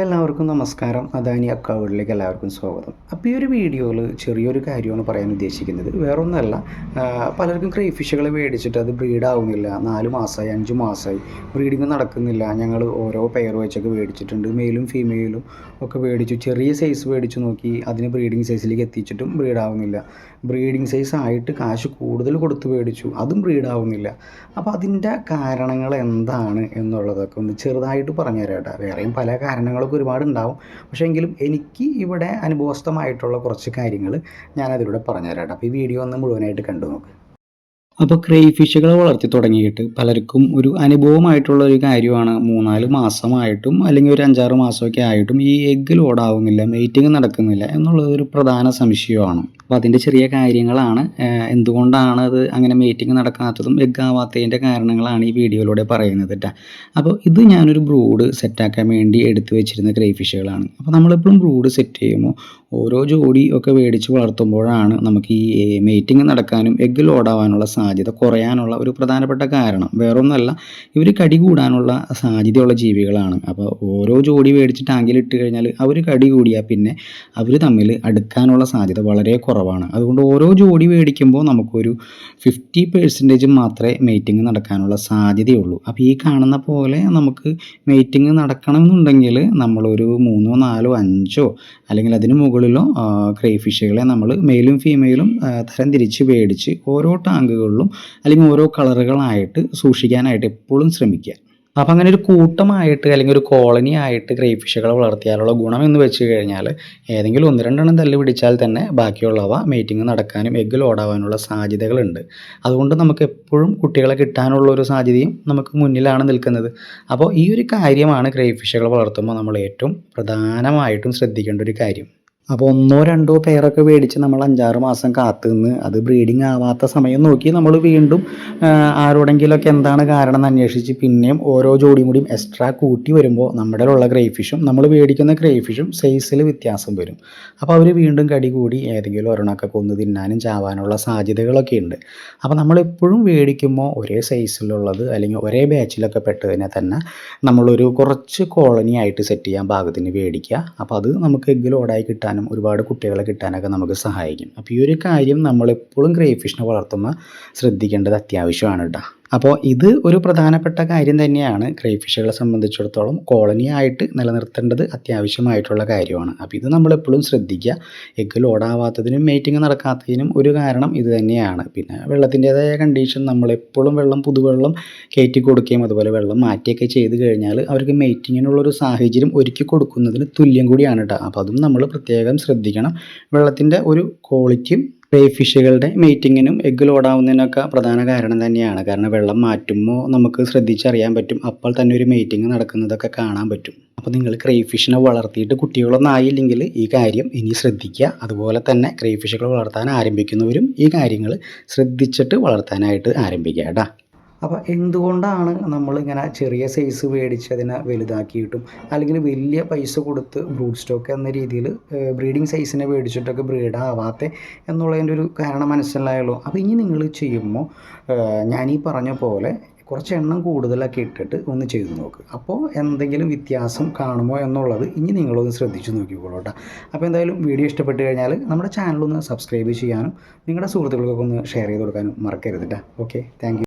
അപ്പോൾ എല്ലാവർക്കും നമസ്കാരം. അദാനി അക്കൗണ്ടിലേക്ക് എല്ലാവർക്കും സ്വാഗതം. അപ്പോൾ ഈ ഒരു വീഡിയോയിൽ ചെറിയൊരു കാര്യമാണ് പറയാൻ ഉദ്ദേശിക്കുന്നത്. വേറൊന്നല്ല പലർക്കും ക്രൈ ഫിഷുകളെ മേടിച്ചിട്ട് അത് ബ്രീഡാവുന്നില്ല. നാല് മാസമായി അഞ്ച് മാസമായി ബ്രീഡിങ് നടക്കുന്നില്ല. ഞങ്ങൾ ഓരോ പെയർ വെച്ചൊക്കെ മേടിച്ചിട്ടുണ്ട്. മെയിലും ഫീമെയിലും ഒക്കെ മേടിച്ചു. ചെറിയ സൈസ് മേടിച്ച് നോക്കി അതിന് ബ്രീഡിങ് സൈസിലേക്ക് എത്തിച്ചിട്ടും ബ്രീഡാവുന്നില്ല. ബ്രീഡിങ് സൈസ് ആയിട്ട് കാശ് കൂടുതൽ കൊടുത്ത് മേടിച്ചു. അതും ബ്രീഡാവുന്നില്ല. അപ്പോൾ അതിന്റെ കാരണങ്ങൾ എന്താണ് എന്നുള്ളതൊക്കെ ഒന്ന് ചെറുതായിട്ട് പറഞ്ഞു തരാം വേറെയും പല കാരണങ്ങളൊക്കെ ഒരുപാട് ഉണ്ടാവും പക്ഷേ എങ്കിലും എനിക്ക് ഇവിടെ അനുഭവസ്ഥമായിട്ടുള്ള കുറച്ച് കാര്യങ്ങൾ ഞാനതിലൂടെ പറഞ്ഞുതരാം അപ്പോൾ ഈ വീഡിയോ ഒന്ന് മുഴുവനായിട്ട് കണ്ടു നോക്ക്. അപ്പോൾ ക്രൈ ഫിഷുകളെ വളർത്തി തുടങ്ങിയിട്ട് പലർക്കും ഒരു അനുഭവമായിട്ടുള്ള ഒരു കാര്യമാണ്. മൂന്നാൽ മാസമായിട്ടും അല്ലെങ്കിൽ ഒരു അഞ്ചാറ് മാസമൊക്കെ ആയിട്ടും ഈ എഗ്ഗ് ലോഡാവുന്നില്ല മീറ്റിംഗ് നടക്കുന്നില്ല എന്നുള്ളത് ഒരു പ്രധാന സംശയമാണ്. അപ്പോൾ അതിന്റെ ചെറിയ കാര്യങ്ങളാണ്. എന്തുകൊണ്ടാണ് അത് അങ്ങനെ മീറ്റിംഗ് നടക്കാത്തതും എഗ്ഗ് ആവാത്തതിന്റെ കാരണങ്ങളാണ് ഈ വീഡിയോയിലൂടെ പറയുന്നത് അപ്പോൾ ഇത് ഞാനൊരു ബ്രൂഡ് സെറ്റാക്കാൻ വേണ്ടി എടുത്തു വെച്ചിരുന്ന ക്രൈഫിഷുകളാണ് അപ്പോൾ നമ്മളെപ്പോഴും ബ്രൂഡ് സെറ്റ് ചെയ്യുമ്പോൾ ഓരോ ജോഡി ഒക്കെ മേടിച്ച് വളർത്തുമ്പോഴാണ് നമുക്ക് ഈ മീറ്റിംഗ് നടക്കാനും എഗ്ഗ് ലോഡാവാനുള്ള സാധ്യത കുറയാനുള്ള ഒരു പ്രധാനപ്പെട്ട കാരണം. വേറൊന്നല്ല ഇവർ കടി കൂടാനുള്ള സാധ്യതയുള്ള ജീവികളാണ്. അപ്പോൾ ഓരോ ജോഡി മേടിച്ച് ടാങ്കിൽ ഇട്ട് കഴിഞ്ഞാൽ അവർ കടി കൂടിയാൽ പിന്നെ അവർ തമ്മിൽ അടുക്കാനുള്ള സാധ്യത വളരെ കുറവാണ്. അതുകൊണ്ട് ഓരോ ജോഡി മേടിക്കുമ്പോൾ നമുക്കൊരു ഫിഫ്റ്റി പെർസെന്റേജ് മാത്രമേ മീറ്റിംഗ് നടക്കാനുള്ള സാധ്യതയുള്ളൂ. അപ്പോൾ ഈ കാണുന്ന പോലെ നമുക്ക് മീറ്റിംഗ് നടക്കണമെന്നുണ്ടെങ്കിൽ നമ്മളൊരു മൂന്നോ നാലോ അഞ്ചോ അല്ലെങ്കിൽ അതിന് മുകളിലോ ക്രേ ഫിഷുകളെ നമ്മൾ മെയിലും ഫീമെയിലും തരം തരംതിരിച്ച് മേടിച്ച് ഓരോ ടാങ്കുകളിലും അല്ലെങ്കിൽ ഓരോ കളറുകളായിട്ട് സൂക്ഷിക്കാനായിട്ട് എപ്പോഴും ശ്രമിക്കുക. അപ്പോൾ അങ്ങനെ ഒരു കൂട്ടമായിട്ട് അല്ലെങ്കിൽ ഒരു കോളനി ആയിട്ട് ക്രേ ഫിഷുകളെ വളർത്തിയാലുള്ള ഗുണം എന്ന് വെച്ച് കഴിഞ്ഞാൽ ഏതെങ്കിലും ഒന്ന് രണ്ടെണ്ണം തല്ല് പിടിച്ചാൽ തന്നെ ബാക്കിയുള്ളവ മീറ്റിംഗ് നടക്കാനും എഗ്ഗ് ലോഡാവാനുള്ള സാധ്യതകളുണ്ട്. അതുകൊണ്ട് നമുക്ക് എപ്പോഴും കുട്ടികളെ കിട്ടാനുള്ള ഒരു സാധ്യതയും നമുക്ക് മുന്നിലാണ് നിൽക്കുന്നത്. അപ്പോൾ ഈ ഒരു കാര്യമാണ് ക്രേ ഫിഷുകളെ വളർത്തുമ്പോൾ നമ്മൾ ഏറ്റവും പ്രധാനമായിട്ടും ശ്രദ്ധിക്കേണ്ട ഒരു കാര്യം. അപ്പോൾ ഒന്നോ രണ്ടോ പേരൊക്കെ മേടിച്ച് നമ്മൾ അഞ്ചാറ് മാസം കാത്തു നിന്ന് അത് ബ്രീഡിങ് ആവാത്ത സമയം നോക്കി നമ്മൾ വീണ്ടും ആരോടെങ്കിലുമൊക്കെ എന്താണ് കാരണം എന്ന് അന്വേഷിച്ച് പിന്നെയും ഓരോ ജോഡിയും കൂടിയും എക്സ്ട്രാ കൂട്ടി വരുമ്പോൾ നമ്മുടെ ഉള്ള ഗ്രേഫിഷും നമ്മൾ മേടിക്കുന്ന ഗ്രേഫിഷും സൈസിൽ വ്യത്യാസം വരും. അപ്പോൾ അവർ വീണ്ടും കടി കൂടി ഏതെങ്കിലും ഒരെണ്ണമൊക്കെ കൊന്ന് തിന്നാനും ചാവാനുള്ള സാധ്യതകളൊക്കെ ഉണ്ട്. അപ്പോൾ നമ്മളെപ്പോഴും മേടിക്കുമ്പോൾ ഒരേ സൈസിലുള്ളത് അല്ലെങ്കിൽ ഒരേ ബാച്ചിലൊക്കെ പെട്ടതിനെ തന്നെ നമ്മളൊരു കുറച്ച് കോളനി ആയിട്ട് സെറ്റ് ചെയ്യാൻ ഭാഗത്തിന് മേടിക്കുക അപ്പോൾ അത് നമുക്ക് എഗ്ഗ് ലോഡായി കിട്ടാനും ഒരുപാട് കുട്ടികളെ കിട്ടാനൊക്കെ നമുക്ക് സഹായിക്കും. അപ്പോൾ ഈ ഒരു കാര്യം നമ്മളെപ്പോഴും ഗ്രേ ഫിഷിനെ വളർത്തുമ്പോൾ ശ്രദ്ധിക്കേണ്ടത് അത്യാവശ്യമാണ് കേട്ടോ അപ്പോൾ ഇത് ഒരു പ്രധാനപ്പെട്ട കാര്യം തന്നെയാണ്. ക്രൈഫിഷുകളെ സംബന്ധിച്ചിടത്തോളം കോളനി ആയിട്ട് നിലനിർത്തേണ്ടത് അത്യാവശ്യമായിട്ടുള്ള കാര്യമാണ്. അപ്പോൾ ഇത് നമ്മളെപ്പോഴും ശ്രദ്ധിക്കുക. എഗ്ഗ് ലോഡാവാത്തതിനും മേറ്റിംഗ് നടക്കാത്തതിനും ഒരു കാരണം ഇത് തന്നെയാണ്. പിന്നെ വെള്ളത്തിന്റേതായ കണ്ടീഷൻ നമ്മളെപ്പോഴും വെള്ളം പുതുവെള്ളം കയറ്റി കൊടുക്കുകയും അതുപോലെ വെള്ളം മാറ്റിയൊക്കെ ചെയ്ത് കഴിഞ്ഞാൽ അവർക്ക് മേറ്റിങ്ങിനുള്ളൊരു സാഹചര്യം ഒരുക്കി കൊടുക്കുന്നതിന് തുല്യം കൂടിയാണ് കേട്ടോ അപ്പോൾ അതും നമ്മൾ പ്രത്യേകം ശ്രദ്ധിക്കണം. വെള്ളത്തിന്റെ ഒരു ക്വാളിറ്റിയും ക്രേ ഫിഷുകളുടെ മീറ്റിങ്ങിനും എഗ്ഗ് ലോഡാവുന്നതിനൊക്കെ പ്രധാന കാരണം തന്നെയാണ്. കാരണം വെള്ളം മാറ്റുമ്പോൾ നമുക്ക് ശ്രദ്ധിച്ചറിയാൻ പറ്റും. അപ്പോൾ തന്നെ ഒരു മീറ്റിംഗ് നടക്കുന്നതൊക്കെ കാണാൻ പറ്റും. അപ്പോൾ നിങ്ങൾ ക്രേ ഫിഷിനെ വളർത്തിയിട്ട് കുട്ടികളൊന്നും ആയില്ലെങ്കിൽ ഈ കാര്യം ഇനി ശ്രദ്ധിക്കുക. അതുപോലെ തന്നെ ക്രേ ഫിഷുകൾ വളർത്താൻ ആരംഭിക്കുന്നവരും ഈ കാര്യങ്ങൾ ശ്രദ്ധിച്ചിട്ട് വളർത്താനായിട്ട് ആരംഭിക്കുക കേട്ടോ. അപ്പോൾ എന്തുകൊണ്ടാണ് നമ്മളിങ്ങനെ ചെറിയ സൈസ് മേടിച്ച് അതിനെ വലുതാക്കിയിട്ടും അല്ലെങ്കിൽ വലിയ പൈസ കൊടുത്ത് ബ്രൂഡ് സ്റ്റോക്ക് എന്ന രീതിയിൽ ബ്രീഡിങ് സൈസിനെ മേടിച്ചിട്ടൊക്കെ ബ്രീഡാവാത്ത എന്നുള്ളതിന്റെ ഒരു കാരണം മനസ്സിലായല്ലോ. അപ്പോൾ ഇനി നിങ്ങൾ ചെയ്യുമ്പോൾ ഈ പറഞ്ഞ പോലെ കുറച്ച് എണ്ണം കൂടുതലൊക്കെ ഇട്ടിട്ട് ഒന്ന് ചെയ്തു നോക്ക്. അപ്പോൾ എന്തെങ്കിലും വ്യത്യാസം കാണുമോ എന്നുള്ളത് ഇനി നിങ്ങളൊന്ന് ശ്രദ്ധിച്ചു നോക്കിക്കോളൂ കേട്ടോ അപ്പോൾ എന്തായാലും വീഡിയോ ഇഷ്ടപ്പെട്ട് കഴിഞ്ഞാൽ നമ്മുടെ ചാനലൊന്ന് സബ്സ്ക്രൈബ് ചെയ്യാനും നിങ്ങളുടെ സുഹൃത്തുക്കൾക്കൊക്കെ ഒന്ന് ഷെയർ ചെയ്ത് കൊടുക്കാനും മറക്കരുത് കേട്ടോ ഓക്കെ താങ്ക്